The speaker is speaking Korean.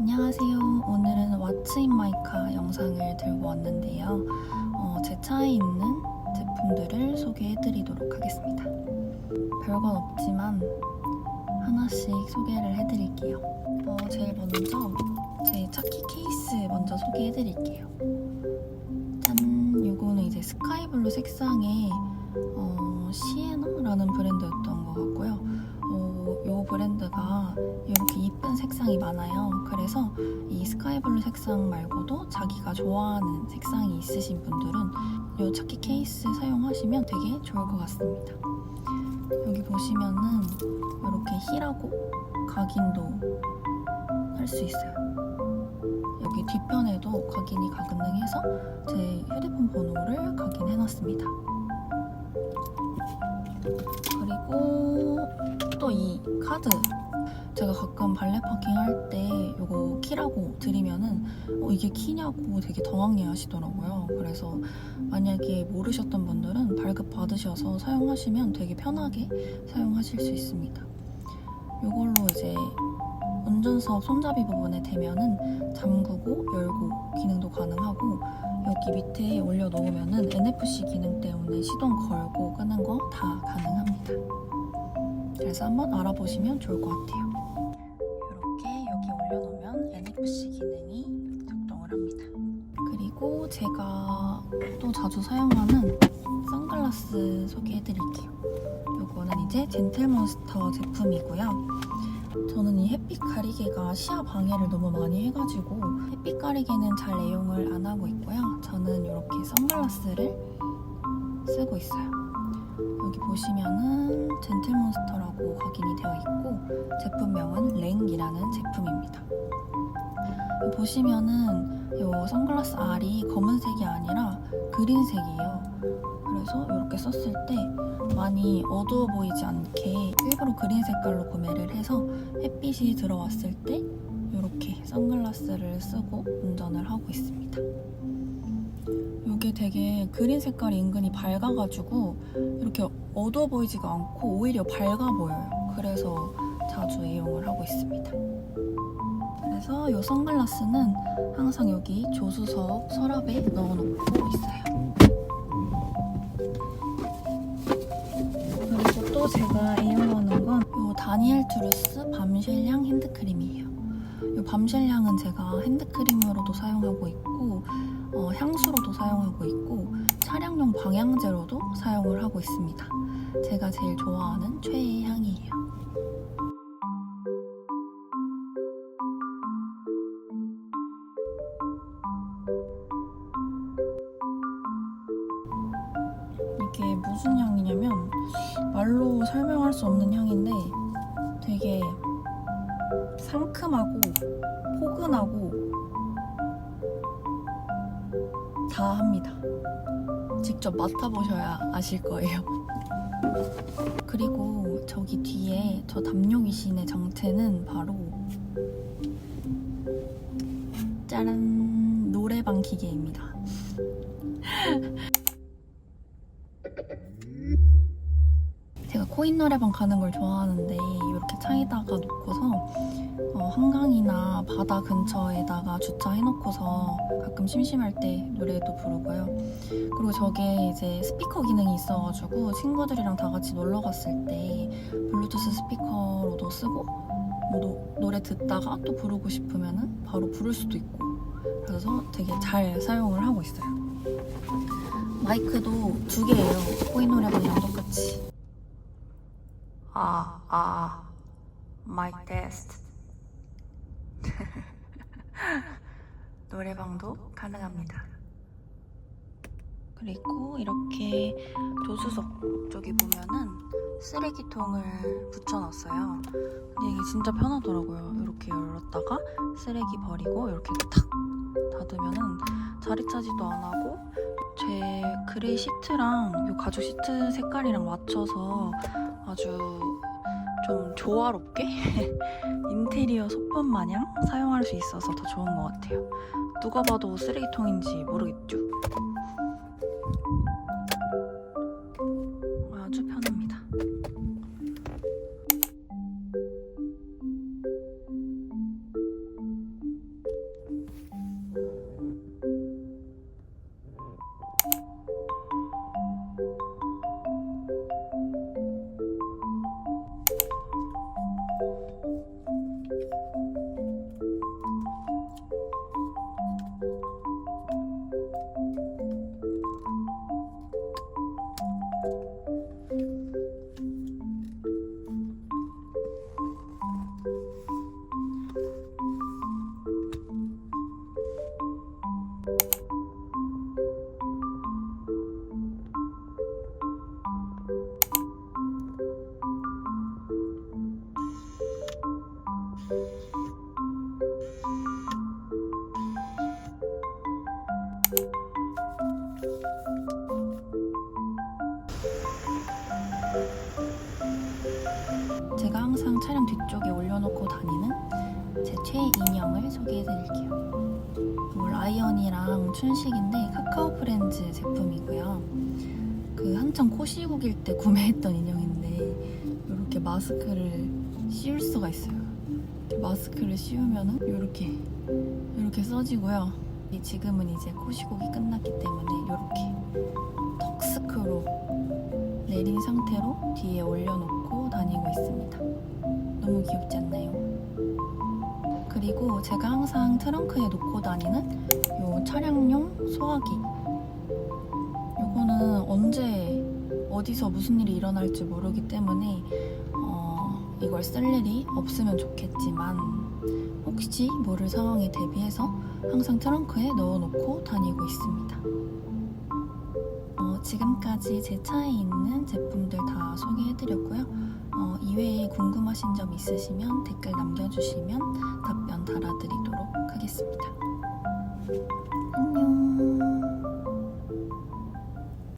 안녕하세요. 오늘은 왓츠 인 마이카 영상을 들고 왔는데요. 어, 제 차에 있는 제품들을 소개해드리도록 하겠습니다. 별건 없지만 하나씩 소개를 해드릴게요. 어, 제일 먼저 제 차키 케이스 먼저 소개해드릴게요. 짠! 요거는 이제 스카이블루 색상의 어, 시에너라는 브랜드였던 것 같고요. 브랜드가 이렇게 이쁜 색상이 많아요. 그래서 이 스카이블루 색상 말고도 자기가 좋아하는 색상이 있으신 분들은 이 차키 케이스 사용하시면 되게 좋을 것 같습니다. 여기 보시면은 이렇게 힐하고 각인도 할 수 있어요. 여기 뒤편에도 각인이 가능해서 제 휴대폰 번호를 각인해놨습니다. 카드 제가 가끔 발레 파킹 할 때 이거 키라고 드리면은 어, 이게 키냐고 되게 당황해 하시더라고요. 그래서 만약에 모르셨던 분들은 발급 받으셔서 사용하시면 되게 편하게 사용하실 수 있습니다. 이걸로 이제 운전석 손잡이 부분에 대면은 잠그고 열고 기능도 가능하고 여기 밑에 올려 놓으면은 NFC 기능 때문에 시동 걸고 끄는 거 다 가능합니다. 그래서 한번 알아보시면 좋을 것 같아요. 이렇게 여기 올려놓으면 NFC 기능이 작동을 합니다. 그리고 제가 또 자주 사용하는 선글라스 소개해드릴게요. 이거는 이제 젠틀몬스터 제품이고요. 저는 이 햇빛 가리개가 시야 방해를 너무 많이 해가지고 햇빛 가리개는 잘 애용을 안 하고 있고요. 저는 이렇게 선글라스를 쓰고 있어요. 여기 보시면은 젠틀몬스터라고 각인이 되어 있고 제품명은 랭이라는 제품입니다. 보시면은 이 선글라스 알이 검은색이 아니라 그린색이에요. 그래서 이렇게 썼을 때 많이 어두워 보이지 않게 일부러 그린 색깔로 구매를 해서 햇빛이 들어왔을 때 이렇게 선글라스를 쓰고 운전을 하고 있습니다. 이게 되게 그린 색깔이 은근히 밝아가지고 이렇게 어두워 보이지가 않고 오히려 밝아 보여요. 그래서 자주 애용을 하고 있습니다. 그래서 이 선글라스는 항상 여기 조수석 서랍에 넣어놓고 있어요. 그리고 또 제가 애용하는 건 이 다니엘 트루스 밤쉘향 핸드크림이에요. 이 밤쉘향은 제가 핸드크림으로도 사용하고 있고 어, 향수로도 사용하고 있고 차량용 방향제로도 사용을 하고 있습니다. 제가 제일 좋아하는 최애 향이에요. 이게 무슨 향이냐면 말로 설명할 수 없는 향인데 되게 상큼하고 포근하고 다 합니다. 직접 맡아보셔야 아실 거예요. 그리고 저기 뒤에 저 담요 귀신의 정체는 바로 짜란 노래방 기계입니다. 코인 노래방 가는 걸 좋아하는데 이렇게 차에다가 놓고서 어, 한강이나 바다 근처에다가 주차해놓고서 가끔 심심할 때 노래도 부르고요. 그리고 저게 이제 스피커 기능이 있어가지고 친구들이랑 다 같이 놀러 갔을 때 블루투스 스피커로도 쓰고 뭐 노, 노래 듣다가 또 부르고 싶으면은 바로 부를 수도 있고 그래서 되게 잘 사용을 하고 있어요. 마이크도 두 개예요. 코인 노래방이랑 똑같이. 아, 아, 마이크 테스트. 노래방도 가능합니다. 그리고 이렇게 조수석 쪽에 보면은 쓰레기통을 붙여놨어요. 근데 이게 진짜 편하더라고요. 이렇게 열었다가 쓰레기 버리고 이렇게 탁 닫으면은 자리 차지도 안 하고 제 그레이 시트랑 이 가죽 시트 색깔이랑 맞춰서 아주 좀 조화롭게 인테리어 소품 마냥 사용할 수 있어서 더 좋은 것 같아요. 누가 봐도 쓰레기통인지 모르겠죠. 춘식인데 카카오 프렌즈 제품이고요. 그 한창 코시국일 때 구매했던 인형인데 이렇게 마스크를 씌울 수가 있어요. 마스크를 씌우면은 이렇게 이렇게 써지고요. 이 지금은 이제 코시국이 끝났기 때문에 이렇게 턱스크로 내린 상태로 뒤에 올려놓고 다니고 있습니다. 너무 귀엽지 않나요? 그리고 제가 항상 트렁크에 놓고 다니는 요 차량용 소화기. 요거는 언제 어디서 무슨 일이 일어날지 모르기 때문에 어, 이걸 쓸 일이 없으면 좋겠지만 혹시 모를 상황에 대비해서 항상 트렁크에 넣어놓고 다니고 있습니다. 어, 지금까지 제 차에 있는 제품들 다 소개해드렸고요. 이외에 궁금하신 점 있으시면 댓글 남겨주시면 답변 달아드리도록 하겠습니다. 안녕.